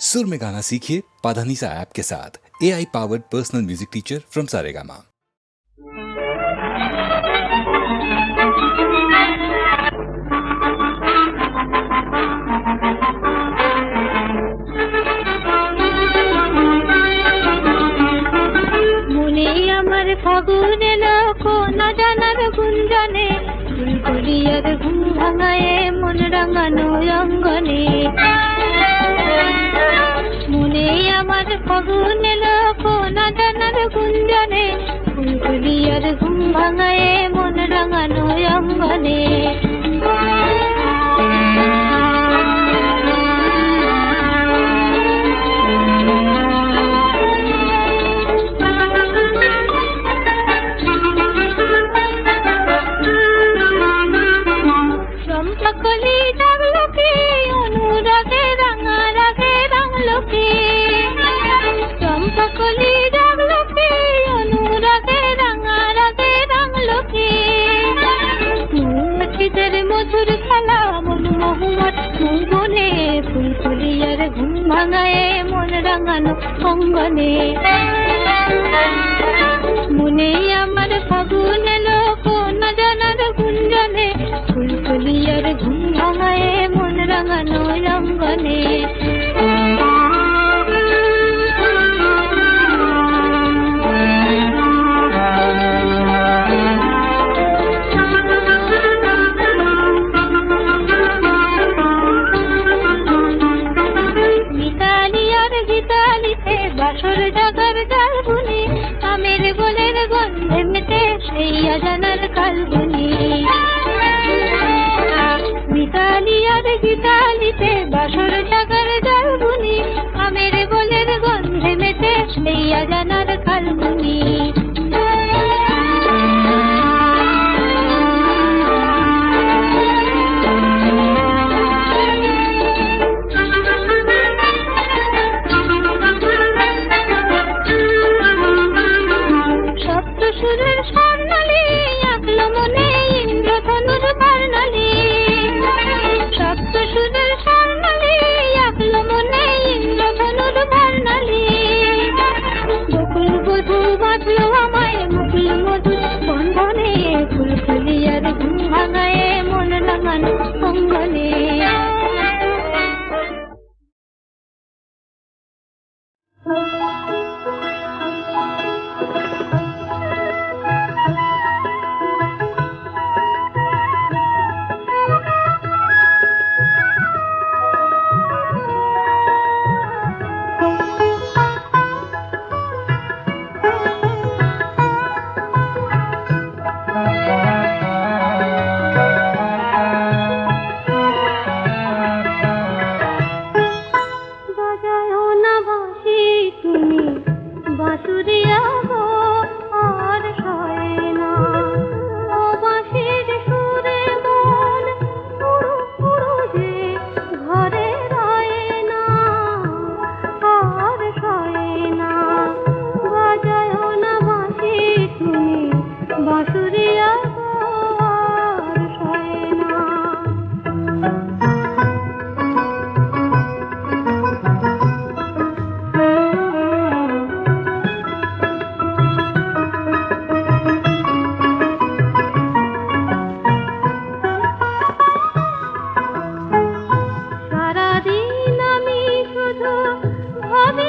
सुर में गाना सीखिए पाधानीसा ऐप के साथ। A I powered personal music teacher from Saregama ফাগুন লোকো না জানার গুঞ্জনে ঘুম ভাঙায় মন রাঙানো অঙ্গনে Adı neler ভাঙায় মন রাঙানো অঙ্গনে। মনে আমার ফাগুন এলো কোন জানার গুঞ্জনে ফুল ফুলিয়ার ঘুম ভাঙায় মন রাঙানো রঙ্গনে Yaga Abi.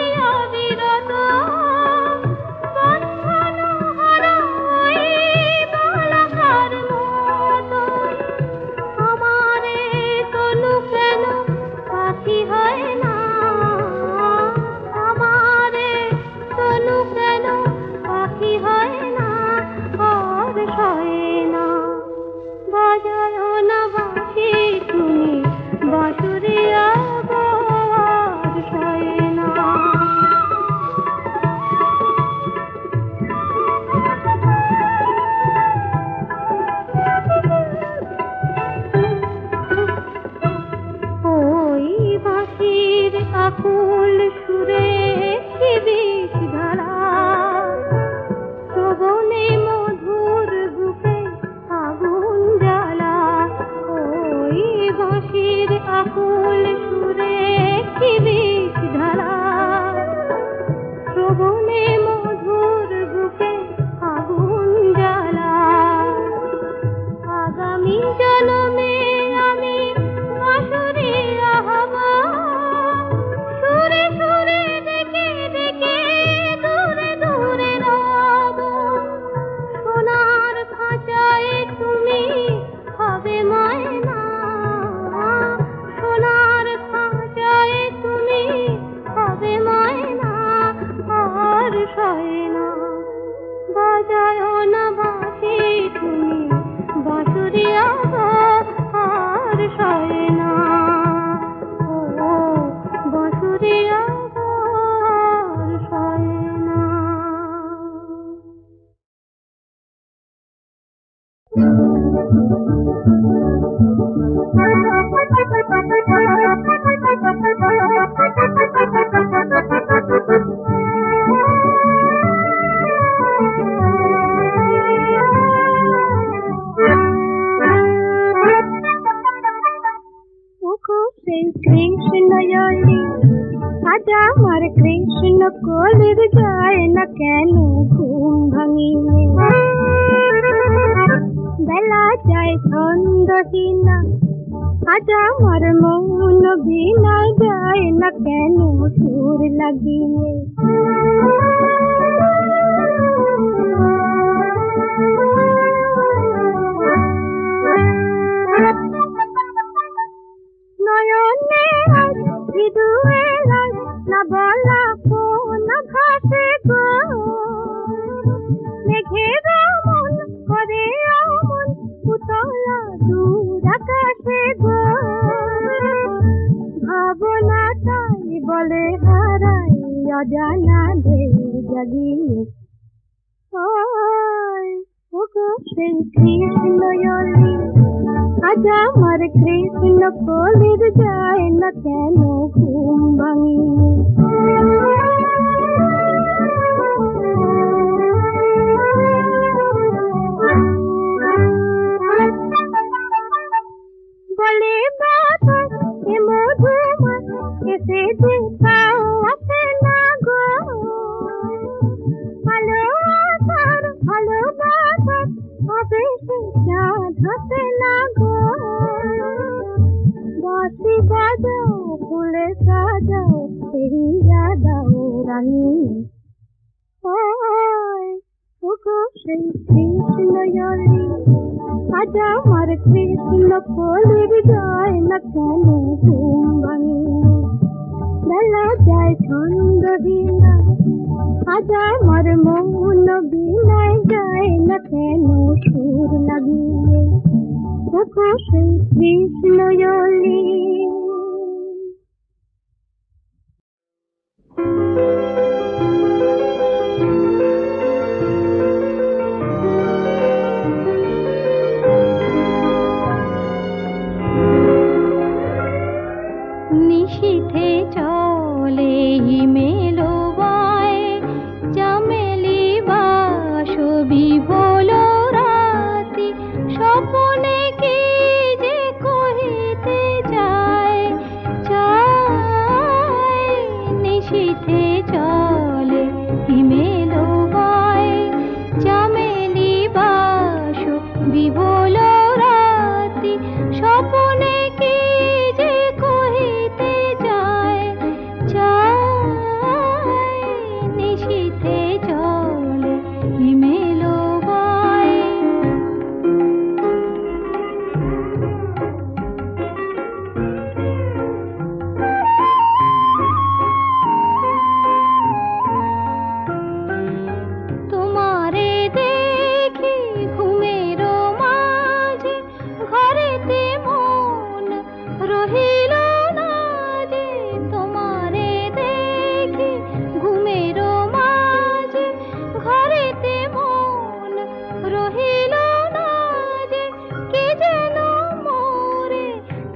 साए আমার কৃষ্ণ কোলের যায় না কেন ঘুম ভাঙিয়ে বেলা যায় ছন্দহীনা, আজ আমার মন বিনা যায় না কেন সুর লাগিয়ে নয়নে মৃদু बोला को न भाषे রাজা মর মৌন বিনায় যায় না কেন সুর লাগিয়ে কৃষ্ণ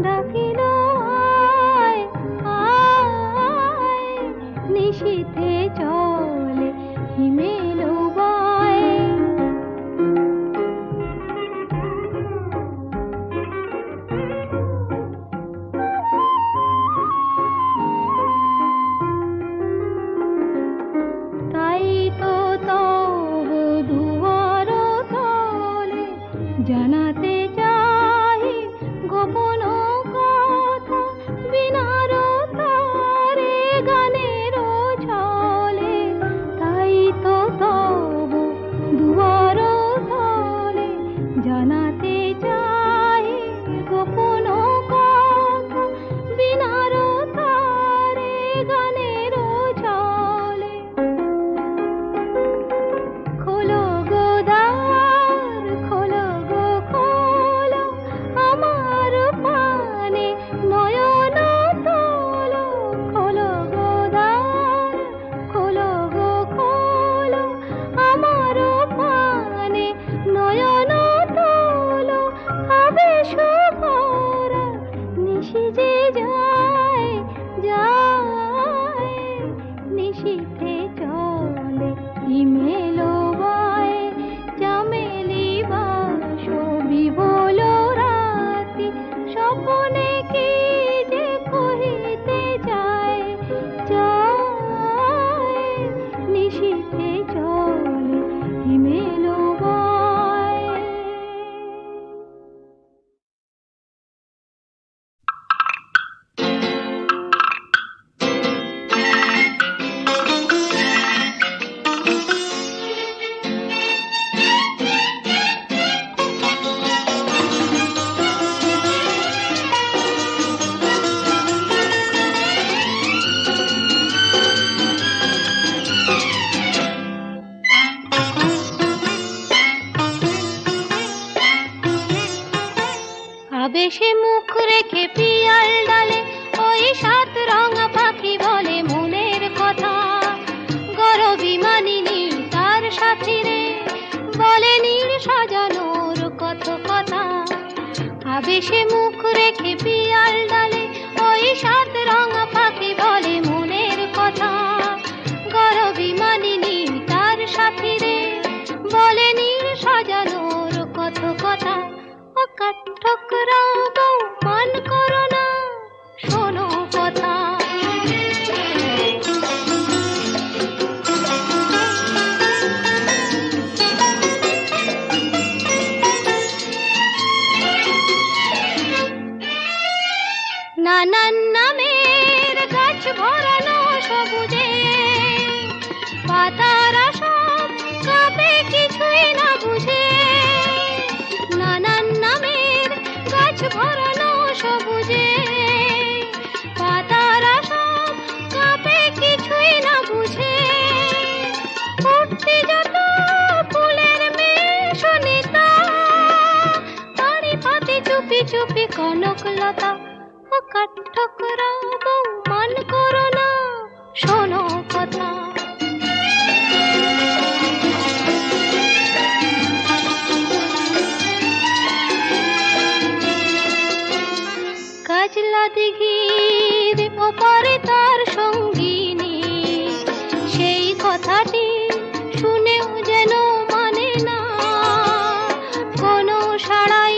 the রেখে পিয়াল ডালে ওই সাত রঙা পাখি বলে মনের কথা। তার সাথী রে, বলে নীল সাজানোর কত কথা। আবেশে মুখ রেখে পিয়াল ডালে, ওই সাত রঙা কাঠঠোকরা বউ মান নামের গাছ ভরানো সবুজে কনকলতা ও কাঠঠোকরা বউ মান করো শোনো কথা। কাজলা দিঘির ওপারে তার সঙ্গিনী, সেই কথাটি শুনেও যেন মানে না। কোনো সাড়াই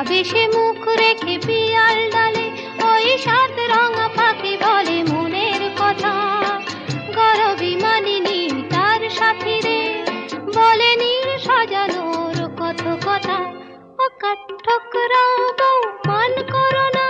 আবেশে মুখ রেখে পিয়াল ডালে, ওই সাত রঙা পাখি বলে মনের কথা। গরবি মানিনি তার সাথে বলে নীল সাজানোর কত কথা। ও কাঠঠোকরা মান করো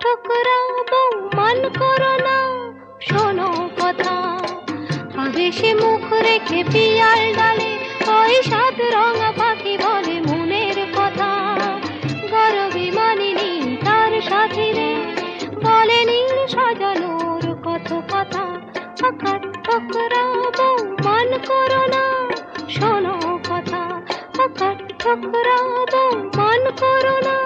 ঠুকরাবো, মান করো না, শোনো কথা। আবেশে মুখ রেখে পিয়াল ডালে, ওই সাত রঙা পাখি বলে মনের কথা। গরবি মানিনি তার সাথী রে, বলে নীল সাজানোর কত কথা। আকার ঠুকরাবো, মান করো না, শোনো কথা। আকার ঠুকরাবো, মান করো না